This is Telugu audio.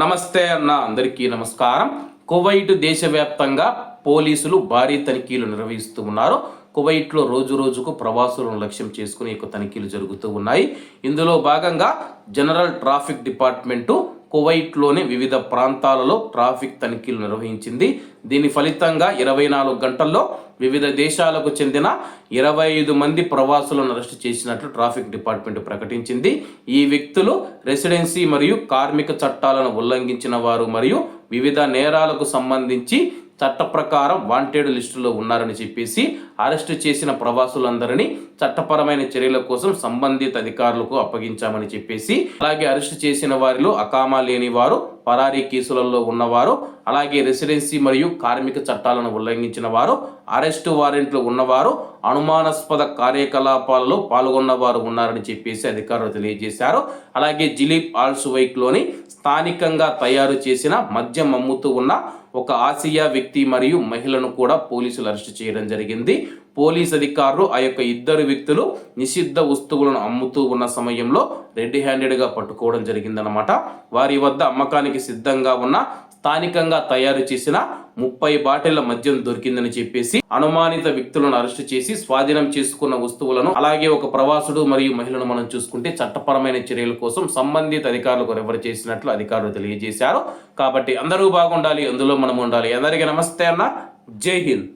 నమస్తే అన్న అందరికీ నమస్కారం. కువైట్ దేశవ్యాప్తంగా పోలీసులు భారీ తనిఖీలు నిర్వహిస్తూ ఉన్నారు. కువైట్లో రోజు రోజుకు ప్రవాసులను లక్ష్యం చేసుకుని ఈ యొక్క తనిఖీలు జరుగుతూ ఉన్నాయి. ఇందులో భాగంగా జనరల్ ట్రాఫిక్ డిపార్ట్మెంటు కువైట్లోని వివిధ ప్రాంతాలలో ట్రాఫిక్ తనిఖీలు నిర్వహించింది. దీని ఫలితంగా ఇరవై నాలుగు గంటల్లో వివిధ దేశాలకు చెందిన ఇరవై ఐదు మంది ప్రవాసులను అరెస్టు చేసినట్లు ట్రాఫిక్ డిపార్ట్మెంట్ ప్రకటించింది. ఈ వ్యక్తులు రెసిడెన్సీ మరియు కార్మిక చట్టాలను ఉల్లంఘించిన వారు మరియు వివిధ నేరాలకు సంబంధించి చట్ట ప్రకారం వాంటెడ్ లిస్టులో ఉన్నారని చెప్పేసి అరెస్టు చేసిన ప్రవాసులందరినీ చట్టపరమైన చర్యల కోసం సంబంధిత అధికారులకు అప్పగించామని చెప్పేసి అలాగే అరెస్టు చేసిన వారిలో అకామా లేని వారు పరారీ కేసులలో ఉన్నవారు అలాగే రెసిడెన్సీ మరియు కార్మిక చట్టాలను ఉల్లంఘించిన వారు అరెస్టు వారెంట్లు ఉన్నవారు అనుమానాస్పద కార్యకలాపాలలో పాల్గొన్నవారు ఉన్నారని చెప్పేసి అధికారులు తెలియజేశారు. అలాగే జిలీప్ ఆల్సువైక్లోని స్థానికంగా తయారు చేసిన మద్యం అమ్ముతూ ఉన్న ఒక ఆసియా వ్యక్తి మరియు మహిళను కూడా పోలీసులు అరెస్టు చేయడం జరిగింది. పోలీస్ అధికారులు ఆ యొక్క ఇద్దరు వ్యక్తులు నిషిద్ధ వస్తువులను అమ్ముతూ ఉన్న సమయంలో రెడ్ హ్యాండెడ్గా పట్టుకోవడం జరిగిందనమాట వారి వద్ద అమ్మకానికి సిద్ధంగా ఉన్న స్థానికంగా తయారు చేసిన ముప్పై బాటిళ్ళ మద్యం దొరికిందని చెప్పేసి అనుమానిత వ్యక్తులను అరెస్టు చేసి స్వాధీనం చేసుకున్న వస్తువులను అలాగే ఒక ప్రవాసుడు మరియు మహిళను మనం చూసుకుంటే చట్టపరమైన చర్యల కోసం సంబంధిత అధికారులకు రెఫర్ చేసినట్లు అధికారులు తెలియజేశారు. కాబట్టి అందరూ బాగుండాలి అందులో మనం ఉండాలి. అందరికీ నమస్తే అన్న. జై హింద్.